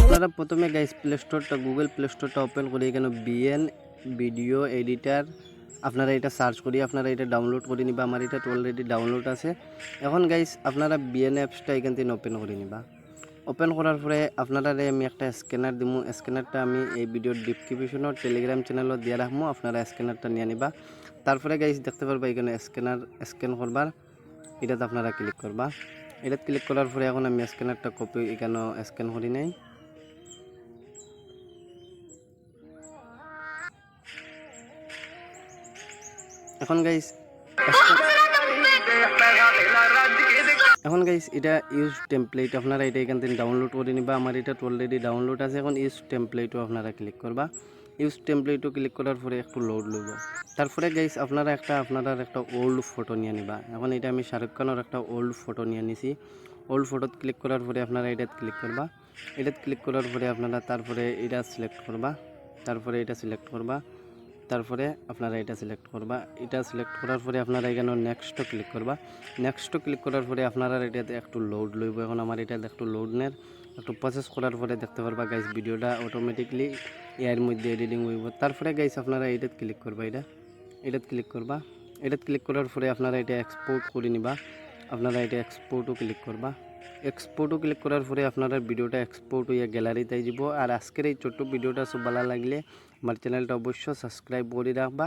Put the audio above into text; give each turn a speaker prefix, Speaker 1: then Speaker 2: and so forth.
Speaker 1: আপনারা প্রথমে guys play স্টোরটা গুগল প্লে স্টোরটা ওপেন করে এখানে বিএন ভিডিও এডিটার আপনারা এটা সার্চ করি আপনারা এটা ডাউনলোড করে নিবা। আমার এটা অলরেডি ডাউনলোড আছে। এখন গাইস আপনারা বিএন অ্যাপসটা এখান থেকে ওপেন করে নিবা। ওপেন করার পরে আপনারা আমি একটা স্ক্যানার দিমু। স্ক্যানারটা আমি এই ভিডিওর ডিসক্রিপশনের টেলিগ্রাম চ্যানেলত দিয়ে রাখব আপনারা স্ক্যানারটা নিয়ে নিবা। তারপরে গাইস দেখতে পারবা এখানে স্ক্যানার স্ক্যান করবার। এটাতে আপনারা ক্লিক করবা। এটাতে ক্লিক করার পরে এখন আমি স্ক্যানারটা কপি এখানে স্ক্যান করি নাই। এখন গাইস এখন গাইস এটা ইউজ টেমপ্লেট আপনারা এটা এখান থেকে ডাউনলোড করে নিবা। আমার এটা অলরেডি ডাউনলোড আছে, এখন ইউজ টেমপ্লেটও আপনারা ক্লিক করবা। ইউজ টেমপ্লেটও ক্লিক করার পরে একটু লোড লইব। তারপরে গাইস আপনারা একটা আপনারা একটা ওল্ড ফটো নিয়ে নিবা। এখন এটা আমি শাহরুখ খানের একটা ওল্ড ফটো নিয়ে নিছি। ওল্ড ফটোত ক্লিক করার পরে আপনারা এটাত ক্লিক করবা। এটাত ক্লিক করার পরে আপনারা তারপরে এটা সিলেক্ট করবা। তারপরে এটা সিলেক্ট করবা। তারপরে আপনারা এটা সিলেক্ট করবা। এটা সিলেক্ট করার পরে আপনারা এখানে নেক্সটও ক্লিক করবা। নেক্সটও ক্লিক করার পরে আপনারা এটাতে একটু লোড লইব। এখন আমার এটাতে একটু লোড নের একটু প্রসেস করার পরে দেখতে পারবা গাইস ভিডিওটা অটোমেটিকলি এর মধ্যে এডিটিং হইব। তারপরে গাইস আপনারা এটাত ক্লিক করবা এটা। এটাত ক্লিক করবা। এটাত ক্লিক করার পরে আপনারা এটা এক্সপোর্ট করে নিবা। আপনারা এটা এক্সপোর্টও ক্লিক করবা। এক্সপোর্টও ক্লিক করার পরে আপনারা ভিডিওটা এক্সপোর্ট হইয়া গ্যালারিতে যাব আর আজকের এই ছোট্ট ভিডিওটা সব ভালো লাগলে আমার চ্যানেলটা অবশ্যই সাবস্ক্রাইব করে রাখবা।